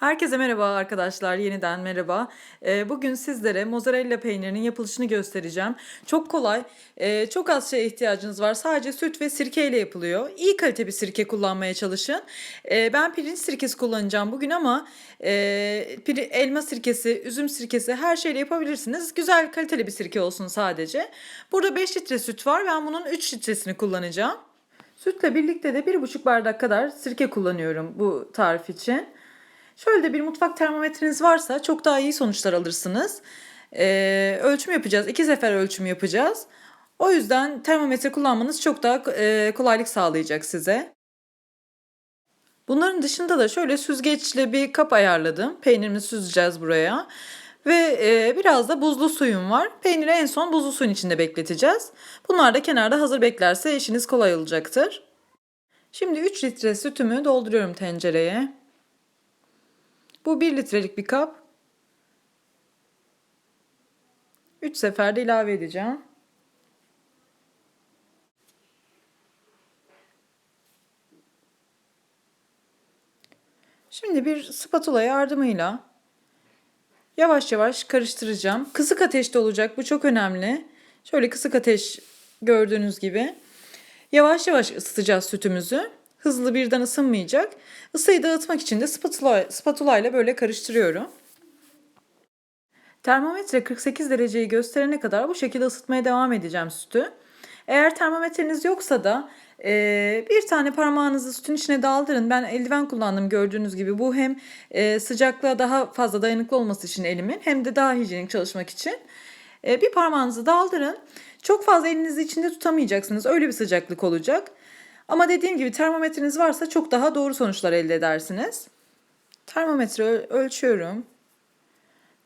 Herkese merhaba arkadaşlar, yeniden merhaba. Ee, bugün sizlere mozzarella peynirinin yapılışını göstereceğim. Çok kolay, e, çok az şeye ihtiyacınız var. Sadece süt ve sirke ile yapılıyor. İyi kalite bir sirke kullanmaya çalışın. Ee, ben pirinç sirkesi kullanacağım bugün ama elma sirkesi, üzüm sirkesi her şeyle yapabilirsiniz. Güzel kaliteli bir sirke olsun sadece. Burada 5 litre süt var. Ben bunun 3 litresini kullanacağım. Sütle birlikte de 1,5 bardak kadar sirke kullanıyorum bu tarif için. Şöyle de bir mutfak termometreniz varsa çok daha iyi sonuçlar alırsınız. Ee, ölçüm yapacağız. iki sefer ölçüm yapacağız. O yüzden termometre kullanmanız çok daha e, kolaylık sağlayacak size. Bunların dışında da şöyle süzgeçli bir kap ayarladım. Peynirimi süzeceğiz buraya. Ve e, biraz da buzlu suyum var. Peyniri en son buzlu suyun içinde bekleteceğiz. Bunlar da kenarda hazır beklerse işiniz kolay olacaktır. Şimdi 3 litre sütümü dolduruyorum tencereye. Bu 1 litrelik bir kap. 3 seferde ilave edeceğim. Şimdi bir spatula yardımıyla yavaş yavaş karıştıracağım. Kısık ateşte olacak. Bu çok önemli. Şöyle kısık ateş gördüğünüz gibi. Yavaş yavaş ısıtacağız sütümüzü. Hızlı birden ısınmayacak. Isıyı dağıtmak için de spatula, spatula ile böyle karıştırıyorum. Termometre 48 dereceyi gösterene kadar bu şekilde ısıtmaya devam edeceğim sütü. Eğer termometreniz yoksa da e, bir tane parmağınızı sütün içine daldırın. Ben eldiven kullandım gördüğünüz gibi. Bu hem e, sıcaklığa daha fazla dayanıklı olması için elimin hem de daha hijyenik çalışmak için. E, bir parmağınızı daldırın. Çok fazla elinizi içinde tutamayacaksınız. Öyle bir sıcaklık olacak. Ama dediğim gibi termometreniz varsa çok daha doğru sonuçlar elde edersiniz. Termometre ölçüyorum.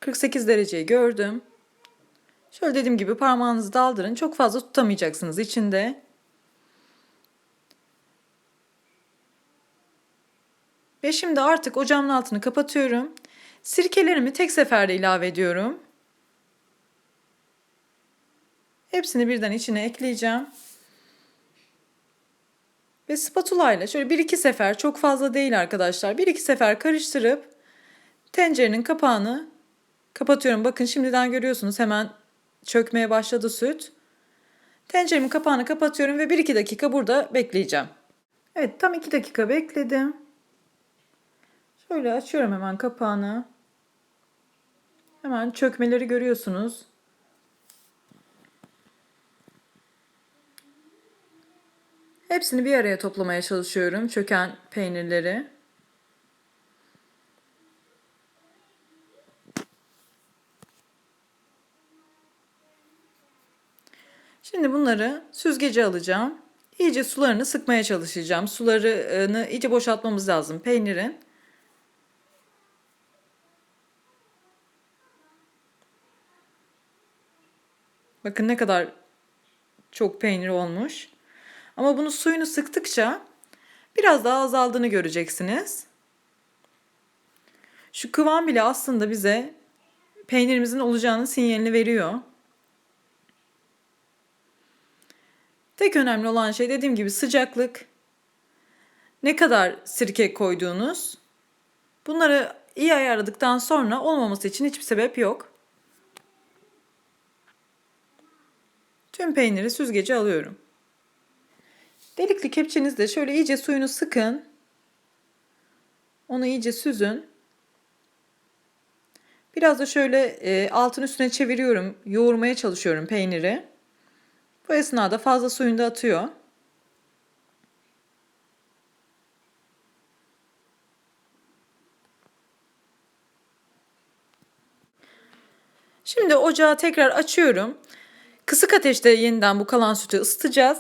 48 dereceyi gördüm. Şöyle dediğim gibi parmağınızı daldırın. Çok fazla tutamayacaksınız içinde. Ve şimdi artık ocağımın altını kapatıyorum. Sirkelerimi tek seferde ilave ediyorum. Hepsini birden içine ekleyeceğim. Ve spatula ile şöyle bir iki sefer çok fazla değil arkadaşlar. Bir iki sefer karıştırıp tencerenin kapağını kapatıyorum. Bakın şimdiden görüyorsunuz hemen çökmeye başladı süt. Tenceremin kapağını kapatıyorum ve 1-2 dakika burada bekleyeceğim. Evet tam 2 dakika bekledim. Şöyle açıyorum hemen kapağını. Hemen çökmeleri görüyorsunuz. Hepsini bir araya toplamaya çalışıyorum çöken peynirleri. Şimdi bunları süzgece alacağım. İyice sularını sıkmaya çalışacağım. Sularını iyice boşaltmamız lazım peynirin. Bakın ne kadar çok peynir olmuş. Ama bunu suyunu sıktıkça biraz daha azaldığını göreceksiniz. Şu kıvam bile aslında bize peynirimizin olacağının sinyalini veriyor. Tek önemli olan şey dediğim gibi sıcaklık. Ne kadar sirke koyduğunuz. Bunları iyi ayarladıktan sonra olmaması için hiçbir sebep yok. Tüm peyniri süzgece alıyorum. Delikli kepçenizde şöyle iyice suyunu sıkın. Onu iyice süzün. Biraz da şöyle e, altın üstüne çeviriyorum. Yoğurmaya çalışıyorum peyniri. Bu esnada fazla suyunu da atıyor. Şimdi ocağı tekrar açıyorum. Kısık ateşte yeniden bu kalan sütü ısıtacağız.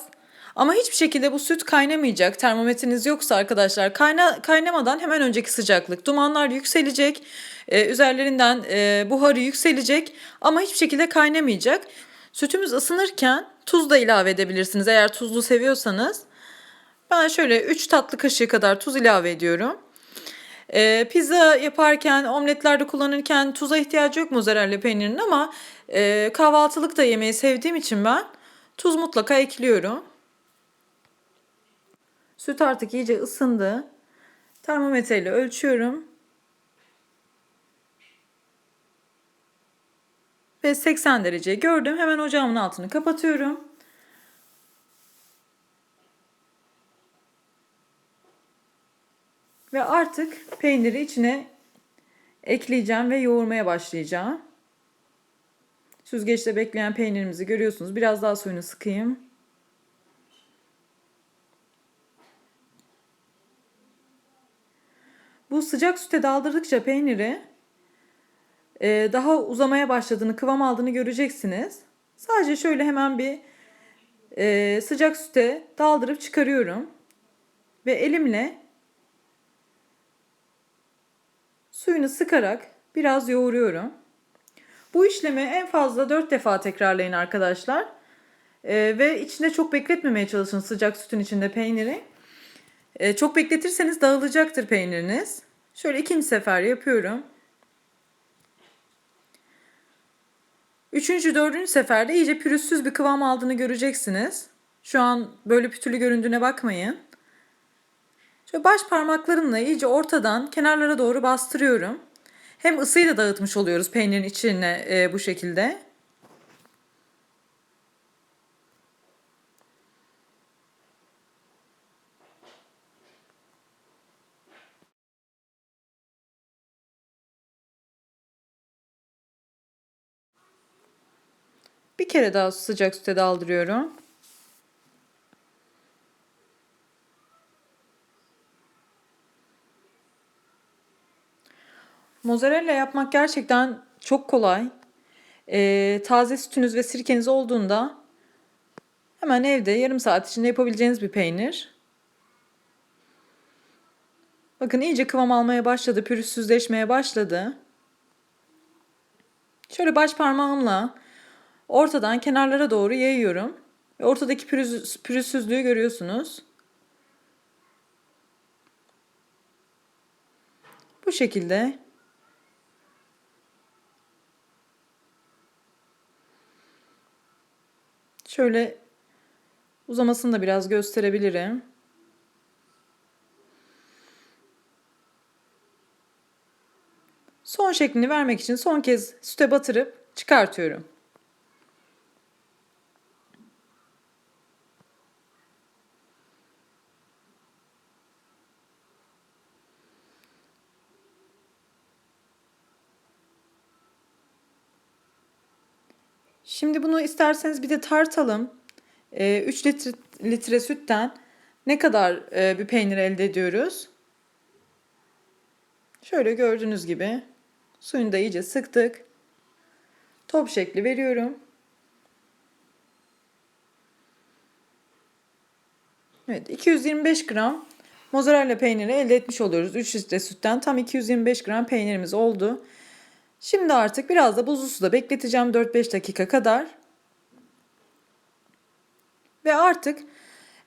Ama hiçbir şekilde bu süt kaynamayacak. Termometreniz yoksa arkadaşlar kayna, kaynamadan hemen önceki sıcaklık. Dumanlar yükselecek. E, üzerlerinden e, buharı yükselecek. Ama hiçbir şekilde kaynamayacak. Sütümüz ısınırken tuz da ilave edebilirsiniz eğer tuzlu seviyorsanız. Ben şöyle 3 tatlı kaşığı kadar tuz ilave ediyorum. E, pizza yaparken, omletlerde kullanırken tuza ihtiyacı yok mozzarella peynirinin ama e, kahvaltılık da yemeyi sevdiğim için ben tuz mutlaka ekliyorum. Süt artık iyice ısındı. Termometreyle ölçüyorum. Ve 80 derece gördüm. Hemen ocağımın altını kapatıyorum. Ve artık peyniri içine ekleyeceğim ve yoğurmaya başlayacağım. Süzgeçte bekleyen peynirimizi görüyorsunuz. Biraz daha suyunu sıkayım. Bu sıcak süte daldırdıkça peyniri e, daha uzamaya başladığını, kıvam aldığını göreceksiniz. Sadece şöyle hemen bir e, sıcak süte daldırıp çıkarıyorum. Ve elimle suyunu sıkarak biraz yoğuruyorum. Bu işlemi en fazla 4 defa tekrarlayın arkadaşlar. E, ve içinde çok bekletmemeye çalışın sıcak sütün içinde peyniri. E, çok bekletirseniz dağılacaktır peyniriniz. Şöyle ikinci sefer yapıyorum. Üçüncü, dördüncü seferde iyice pürüzsüz bir kıvam aldığını göreceksiniz. Şu an böyle pütürlü göründüğüne bakmayın. Şöyle baş parmaklarımla iyice ortadan kenarlara doğru bastırıyorum. Hem ısıyı da dağıtmış oluyoruz peynirin içine e, bu şekilde. Bir kere daha sıcak süte daldırıyorum. Mozzarella yapmak gerçekten çok kolay. Ee, taze sütünüz ve sirkeniz olduğunda hemen evde yarım saat içinde yapabileceğiniz bir peynir. Bakın iyice kıvam almaya başladı, pürüzsüzleşmeye başladı. Şöyle baş parmağımla ortadan kenarlara doğru yayıyorum. Ve ortadaki pürüz, pürüzsüzlüğü görüyorsunuz. Bu şekilde Şöyle uzamasını da biraz gösterebilirim. Son şeklini vermek için son kez süte batırıp çıkartıyorum. Şimdi bunu isterseniz bir de tartalım. 3 litre, litre sütten ne kadar e, bir peynir elde ediyoruz? Şöyle gördüğünüz gibi suyunu da iyice sıktık. Top şekli veriyorum. Evet 225 gram mozzarella peyniri elde etmiş oluyoruz. 3 litre sütten tam 225 gram peynirimiz oldu. Şimdi artık biraz da buzlu suda bekleteceğim 4-5 dakika kadar. Ve artık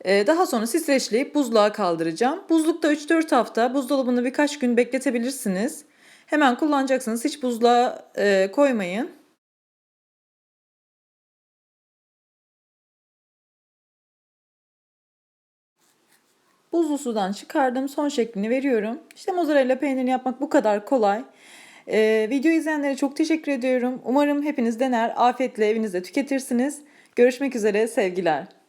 e, daha sonra streçleyip buzluğa kaldıracağım. Buzlukta 3-4 hafta buzdolabında birkaç gün bekletebilirsiniz. Hemen kullanacaksınız. Hiç buzluğa e, koymayın. Buzlu sudan çıkardım. Son şeklini veriyorum. İşte mozzarella peynirini yapmak bu kadar kolay. Ee, video izleyenlere çok teşekkür ediyorum. Umarım hepiniz dener, afiyetle evinizde tüketirsiniz. Görüşmek üzere, sevgiler.